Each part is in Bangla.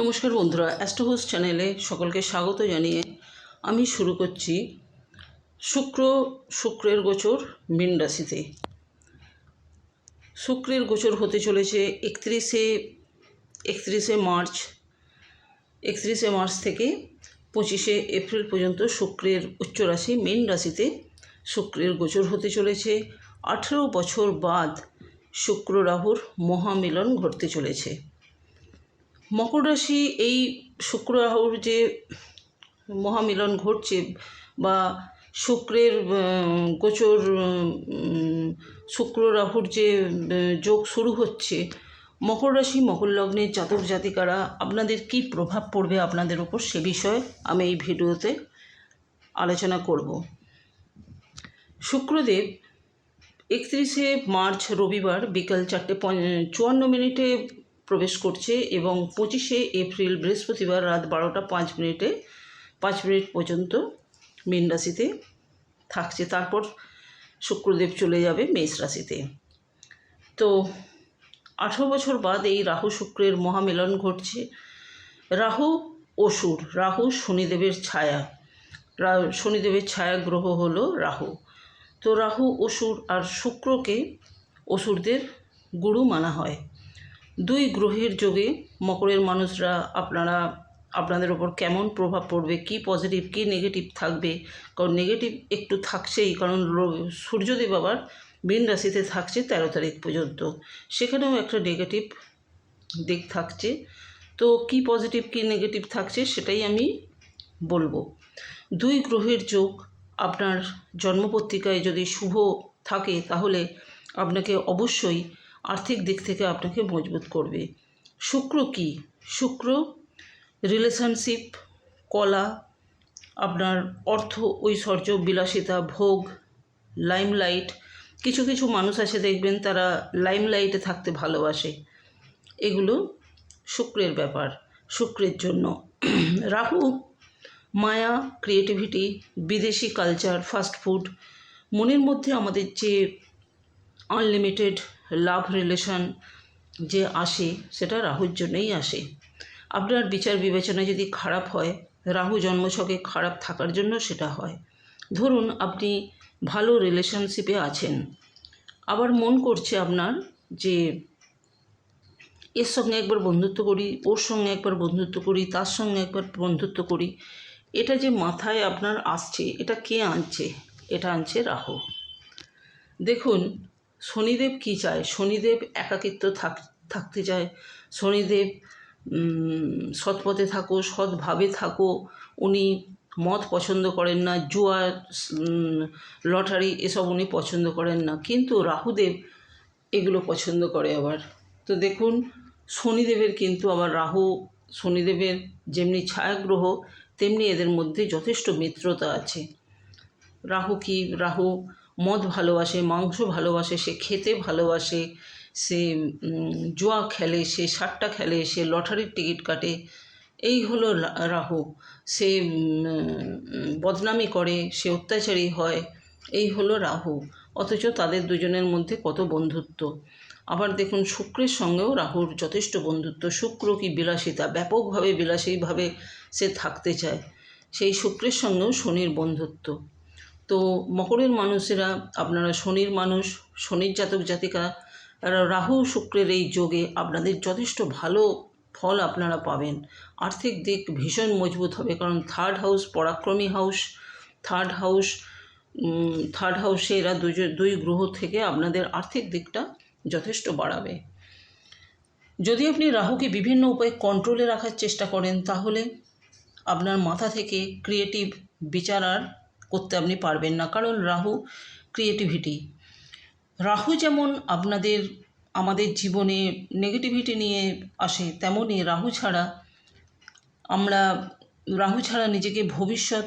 নমস্কার বন্ধুরা অ্যাস্ট্রোহোস চ্যানেলে সকলকে স্বাগত জানিয়ে আমি শুরু করছি শুক্র, শুক্রের গোচর মীন রাশিতে। শুক্রের গোচর হতে চলেছে একত্রিশে একত্রিশে মার্চ একত্রিশে মার্চ থেকে পঁচিশে এপ্রিল পর্যন্ত শুক্রের উচ্চ রাশি মীন রাশিতে শুক্রের গোচর হতে চলেছে। আঠেরো বছর বাদ শুক্র রাহুর মহামিলন ঘটতে চলেছে। মকর রাশি এই শুক্র রাহুর যে মহামিলন ঘটছে বা শুক্রের গোচর শুক্র রাহুর যে যোগ শুরু হচ্ছে, মকর রাশি, মকর লগ্নের জাতক জাতিকারা আপনাদের কি প্রভাব পড়বে আপনাদের উপর সে বিষয়ে আমি এই ভিডিওতে আলোচনা করব। শুক্রদেব একত্রিশে মার্চ রবিবার বিকাল চারটে চুয়ান্ন মিনিটে প্রবেশ করছে এবং পঁচিশে এপ্রিল বৃহস্পতিবার রাত বারোটা পাঁচ মিনিটে, পাঁচ মিনিট পর্যন্ত মীন রাশিতে থাকছে। তারপর শুক্রদেব চলে যাবে মেষ রাশিতে। তো আঠেরো বছর বাদ এই রাহু শুক্রের মহামিলন ঘটছে। রাহু অসুর রাহু শনিদেবের ছায়া। শনিদেবের ছায়া গ্রহ হলো রাহু। তো রাহু অসুর আর শুক্রকে অসুরদের গুরু মানা হয়। দুই গ্রহের যোগে মকরের মানুষরা আপনারা, আপনাদের ওপর কেমন প্রভাব পড়বে, কি পজিটিভ কি নেগেটিভ থাকবে? কারণ নেগেটিভ একটু থাকছেই, কারণ সূর্যদেব আবার মীন রাশিতে থাকছে তেরো তারিখ পর্যন্ত। সেখানেও একটা নেগেটিভ দিক থাকছে। তো কি পজিটিভ কি নেগেটিভ থাকছে সেটাই আমি বলব। দুই গ্রহের যোগ আপনার জন্মপত্রিকায় যদি শুভ থাকে, তাহলে আপনাকে অবশ্যই আর্থিক দিক থেকে আপনাকে মজবুত করবে। শুক্র কি? শুক্র রিলেশনশিপ কলা, আপনার অর্থ ঐশ্বর্য, বিলাসিতা, ভোগ লাইমলাইট কিছু কিছু মানুষ আছে দেখবেন তারা লাইমলাইটে থাকতে ভালোবাসে। এগুলো শুক্রের ব্যাপার, শুক্রের জন্য। রাহু, মায়া ক্রিয়েটিভিটি বিদেশি কালচার ফাস্ট ফুড মনের মধ্যে আমাদের যে আনলিমিটেড লাভ রিলেশন যে আসে, সেটা রাহুর জন্যই আসে। আপনার বিচার বিবেচনা যদি খারাপ হয়, রাহু জন্মছকে খারাপ থাকার জন্য সেটা হয়। ধরুন আপনি ভালো রিলেশনশিপে আছেন। আবার মন করছে আপনার যে, এর সঙ্গে একবার বন্ধুত্ব করি, ওর সঙ্গে একবার বন্ধুত্ব করি, তার সঙ্গে একবার বন্ধুত্ব করি, এটা যে মাথায় আপনার আসছে, এটা কে আনছে? এটা আনছে রাহু। দেখুন শনিদেব কি চায়? শনিদেব একাকিত্ব থাক থাকতে চায়। শনিদেব সৎপথে থাকো সৎভাবে থাকো। উনি মদ পছন্দ করেন না জুয়া উম, লটারি এসব উনি পছন্দ করেন না। কিন্তু রাহুদেব এগুলো পছন্দ করে আবার। তো দেখুন শনিদেবের কিন্তু আবার রাহু শনিদেবের যেমনি ছায়াগ্রহ তেমনি এদের মধ্যে যথেষ্ট মিত্রতা আছে। রাহু কি? রাহু মদ ভালোবাসে, মাংস ভালোবাসে, সে খেতে ভালোবাসে, সে জুয়া খেলে, সে সাট্টা খেলে, সে লটারির টিকিট কাটে। এই হলো রাহু। সে বদনামি করে, সে অত্যাচারী হয়। এই হলো রাহু। অথচ তাদের দুজনের মধ্যে কত বন্ধুত্ব। আবার দেখুন, শুক্রের সঙ্গেও রাহুর যথেষ্ট বন্ধুত্ব। শুক্র কি বিলাসিতা? ব্যাপকভাবে বিলাসীভাবে সে থাকতে চায়। সেই শুক্রের সঙ্গেও শনির বন্ধুত্ব। তো মকরের মানুষেরা, আপনারা শনির মানুষ, শনির জাতক জাতিকা রাহু শুক্রের এই যোগে আপনাদের যথেষ্ট ভালো ফল আপনারা পাবেন। আর্থিক দিক ভীষণ মজবুত হবে, কারণ থার্ড হাউস পরাক্রমী হাউস থার্ড হাউস থার্ড হাউসে এরা দুই গ্রহ থেকে আপনাদের আর্থিক দিকটা যথেষ্ট বাড়াবে। যদি আপনি রাহুকে বিভিন্ন উপায়ে কন্ট্রোলে রাখার চেষ্টা করেন, তাহলে আপনার মাথা থেকে ক্রিয়েটিভ বিচার আর করতে আপনি পারবেন না। কারণ রাহু ক্রিয়েটিভিটি রাহু যেমন আপনাদের, আমাদের জীবনে নেগেটিভিটি নিয়ে আসে তেমনই রাহু ছাড়া আমরা, রাহু ছাড়া নিজেকে ভবিষ্যৎ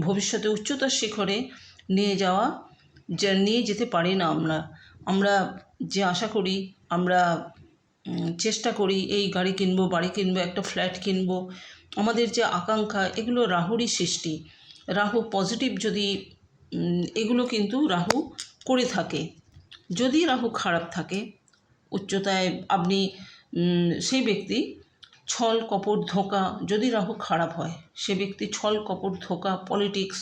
ভবিষ্যতে উচ্চতার শিখরে নিয়ে যাওয়া যা, নিয়ে যেতে পারি না আমরা। আমরা যে আশা করি, আমরা চেষ্টা করি এই গাড়ি কিনবো, বাড়ি কিনবো, একটা ফ্ল্যাট কিনবো, আমাদের যে আকাঙ্ক্ষা, এগুলো রাহুরই সৃষ্টি। রাহু পজিটিভ যদি এগুলো কিন্তু রাহু করে থাকে। যদি রাহু খারাপ থাকে, উচ্চতায় আপনি সেই ব্যক্তি ছল কপট ধোঁকা, যদি রাহু খারাপ হয়, সে ব্যক্তি ছল কপট ধোঁকা পলিটিক্স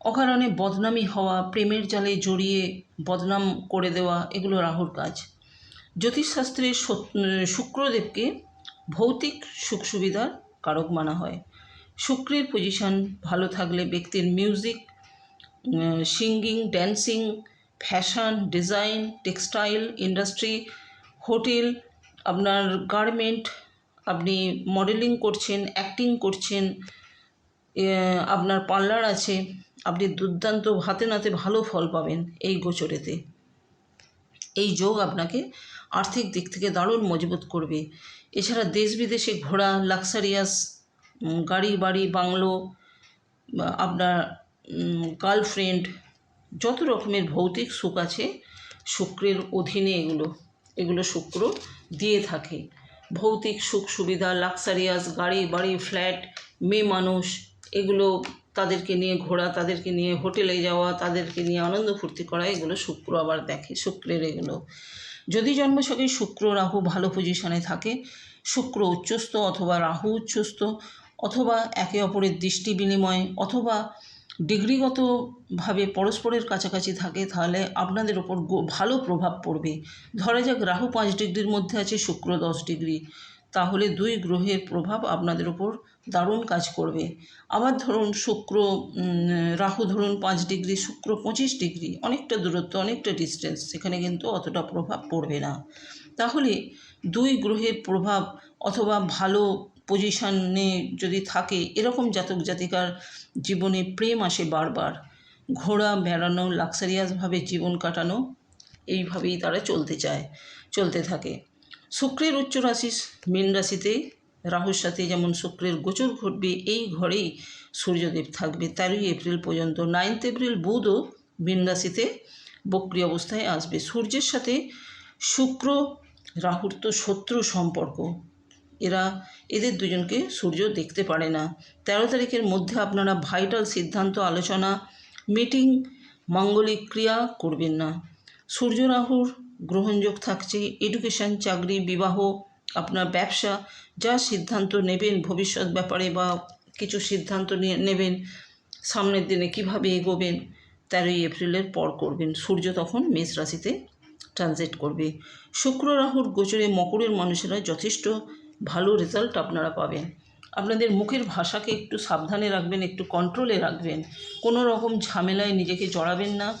অকারণে বদনামি হওয়া, প্রেমের জালে জড়িয়ে বদনাম করে দেওয়া, এগুলো রাহুর কাজ। জ্যোতিষশাস্ত্রে শুক্রদেবকে ভৌতিক সুখ সুবিধার কারক মানা হয়। শুক্রের পজিশন ভালো থাকলে ব্যক্তির music singing dancing fashion design textile industry hotel আপনার গার্মেন্ট আপনি মডেলিং করছেন অ্যাক্টিং করছেন আপনার পার্লার আছে, আপনি দুর্দান্ত হাতে নাতে ভালো ফল পাবেন এই গোচরেতে। এই যোগ আপনাকে আর্থিক দিক থেকে দারুণ মজবুত করবে। এছাড়া দেশ বিদেশে ঘোরা লাক্সারিয়াস গাড়ি, বাড়ি, বাংলো আপনার গার্লফ্রেন্ড যত রকমের ভৌতিক সুখ আছে, শুক্রের অধীনে এগুলো এগুলো শুক্র দিয়ে থাকে। ভৌতিক সুখ, সুবিধা লাক্সারিয়াস গাড়ি, বাড়ি ফ্ল্যাট মেয়ে মানুষ, এগুলো তাদেরকে নিয়ে ঘোরা, তাদেরকে নিয়ে হোটেলে যাওয়া, তাদেরকে নিয়ে আনন্দ ফুর্তি করা, এগুলো শুক্র আবার দেখে, শুক্রের এগুলো। যদি জন্মছকে শুক্র রাহু ভালো পজিশনে থাকে, শুক্র উচ্চস্থ অথবা রাহু উচ্চস্থ অথবা একে অপরের দৃষ্টি বিনিময় অথবা ডিগ্রিগতভাবে পরস্পরের কাছাকাছি থাকে, তাহলে আপনাদের ওপর ভালো প্রভাব পড়বে। ধরা যাক রাহু পাঁচ ডিগ্রির মধ্যে আছে, শুক্র দশ ডিগ্রি। তাহলে দুই গ্রহের প্রভাব আপনাদের ওপর দারুণ কাজ করবে। আবার ধরুন শুক্র রাহু ধরুন পাঁচ ডিগ্রি, শুক্র পঁচিশ ডিগ্রি। অনেকটা দূরত্ব, অনেকটা ডিস্টেন্স সেখানে কিন্তু অতটা প্রভাব পড়বে না। তাহলে দুই গ্রহের প্রভাব অথবা ভালো পজিশনে যদি থাকে, এরকম জাতক জাতিকার জীবনে প্রেম আসে বারবার। ঘোরা বেড়ানো লাক্সারিয়াসভাবে জীবন কাটানো, এইভাবেই তারা চলতে চায়, চলতে থাকে। শুক্রের উচ্চ রাশি, মীন রাশিতে রাহুর সাথে যেমন শুক্রের গোচর ঘটবে, এই ঘরেই সূর্যদেব থাকবে তেরোই এপ্রিল পর্যন্ত। নাইন্থ এপ্রিল বুধও মীন রাশিতে বক্রি অবস্থায় আসবে। সূর্যের সাথে শুক্র, রাহুর তো শত্রু সম্পর্ক। এরা এদের দুজনকে সূর্য দেখতে পারে না। তেরো তারিখের মধ্যে আপনারা ভাইটাল সিদ্ধান্ত, আলোচনা, মিটিং, মাঙ্গলিক ক্রিয়া করবেন না। সূর্য রাহুর গ্রহণযোগ থাকছে, এডুকেশন, চাকরি, বিবাহ, আপনার ব্যবসা, যা সিদ্ধান্ত নেবেন, ভবিষ্যৎ ব্যাপারে বা কিছু সিদ্ধান্ত নিয়ে নেবেন, সামনের দিনে কীভাবে এগোবেন, তেরোই এপ্রিলের পর করবেন। সূর্য তখন মেষ রাশিতে ট্রানজিট করবে। শুক্র রাহুর গোচরে মকরের মানুষেরা যথেষ্ট ভালো রেজাল্ট আপনারা পাবেন। আপনাদের মুখের ভাষাকে একটু সাবধানে রাখবেন, একটু কন্ট্রোলে রাখবেন। কোনো রকম ঝামেলায় নিজেকে জড়াবেন না।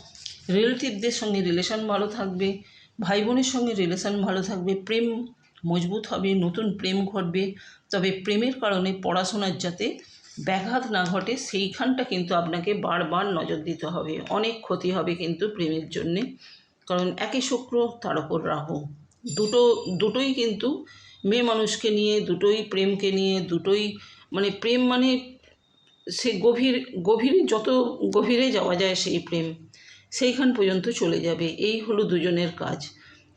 রিলেটিভদের সঙ্গে রিলেশন ভালো থাকবে ভাই বোনের সঙ্গে রিলেশন ভালো থাকবে, প্রেম মজবুত হবে, নতুন প্রেম ঘটবে। তবে প্রেমের কারণে পড়াশোনার যাতে ব্যাঘাত না ঘটে, সেইখানটা কিন্তু আপনাকে বারবার নজর দিতে হবে। অনেক ক্ষতি হবে কিন্তু প্রেমের জন্যে। কারণ একে শুক্র, তার ওপর রাহু। দুটো, দুটোই কিন্তু মেয়ে মানুষকে নিয়ে, দুটোই প্রেমকে নিয়ে, দুটোই মানে প্রেম মানে সে গভীর গভীরে যত গভীরে যাওয়া যায় সেই প্রেম, সেইখান পর্যন্ত চলে যাবে। এই হলো দুজনের কাজ।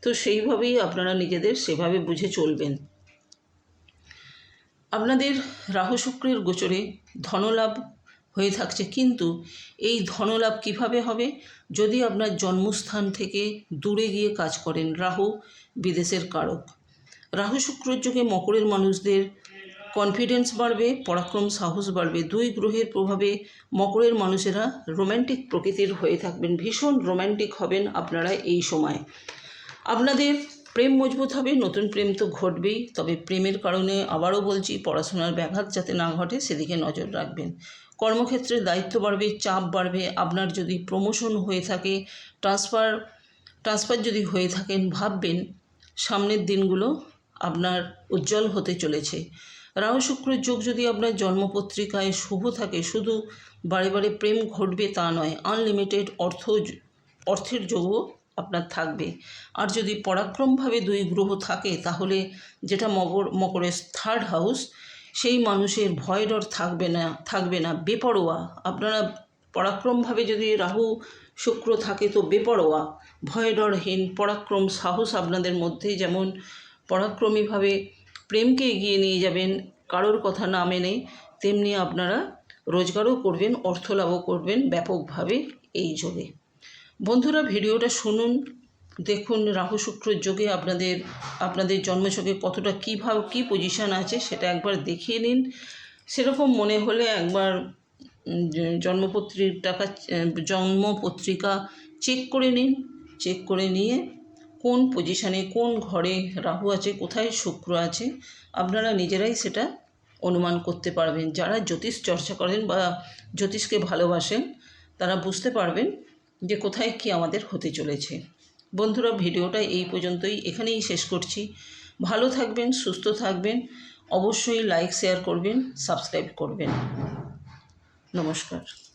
তো সেইভাবেই আপনারা নিজেদের সেভাবে বুঝে চলবেন। আপনাদের রাহু শুক্রের গোচরে ধনলাভ হয়ে থাকছে, কিন্তু এই ধনলাভ কীভাবে হবে? যদি আপনার জন্মস্থান থেকে দূরে গিয়ে কাজ করেন রাহু, বিদেশের কারক। রাহু শুক্রের যুগে মকরের মানুষদের কনফিডেন্স বাড়বে, পরাক্রম সাহস বাড়বে। দুই গ্রহের প্রভাবে মকরের মানুষেরা রোম্যান্টিক প্রকৃতির হয়ে থাকবেন। ভীষণ রোম্যান্টিক হবেন আপনারা এই সময়। আপনাদের প্রেম মজবুত হবে, নতুন প্রেম তো ঘটবেই। তবে প্রেমের কারণে আবারও বলছি, পড়াশোনার ব্যাঘাত যাতে না ঘটে, সেদিকে নজর রাখবেন। কর্মক্ষেত্রে দায়িত্ব বাড়বে, চাপ বাড়বে। আপনার যদি প্রমোশন হয়ে থাকে ট্রান্সফার ট্রান্সফার যদি হয়ে থাকেন, ভাববেন, সামনের দিনগুলো আপনার উজ্জ্বল হতে চলেছে। রাহু শুক্রের যোগ যদি আপনার জন্মপত্রিকায় শুভ থাকে, শুধু বারে বারে প্রেম ঘটবে তা নয় আনলিমিটেড অর্থ অর্থের যোগও আপনার থাকবে। আর যদি পরাক্রমভাবে দুই গ্রহ থাকে, তাহলে যেটা মকর, মকরের থার্ড হাউস সেই মানুষের ভয় ডর থাকবে না থাকবে না। বেপরোয়া, আপনারা পরাক্রমভাবে যদি রাহু শুক্র থাকে, তো বেপরোয়া, ভয় ডরহীন, পরাক্রম, সাহস আপনাদের মধ্যে যেমন পরাক্রমীভাবে প্রেমকে এগিয়ে নিয়ে যাবেন কারোর কথা না মেনে তেমনি আপনারা রোজগারও করবেন অর্থ লাভও করবেন ব্যাপকভাবে এই যোগে। বন্ধুরা ভিডিওটা শুনুন দেখুন রাহু শুক্র যোগে আপনাদের আপনাদের জন্মছকে কতটা কীভাবে কী পজিশান আছে সেটা একবার দেখিয়ে নিন। সেরকম মনে হলে একবার উম, জ- জন্মপত্রিকাটা জন্মপত্রিকা চেক করে নিন চেক করে নিয়ে কোন পজিশানে কোন ঘরে রাহু আছে, কোথায় শুক্র আছে, আপনারা নিজেরাই সেটা অনুমান করতে পারবেন। যারা জ্যোতিষ চর্চা করেন বা জ্যোতিষকে ভালোবাসেন, তারা বুঝতে পারবেন যে কোথায় কি আমাদের হতে চলেছে। বন্ধুরা, ভিডিওটা এই পর্যন্তই। এখানেই শেষ করছি। ভালো থাকবেন, সুস্থ থাকবেন। অবশ্যই লাইক শেয়ার করবেন সাবস্ক্রাইব করবেন। নমস্কার।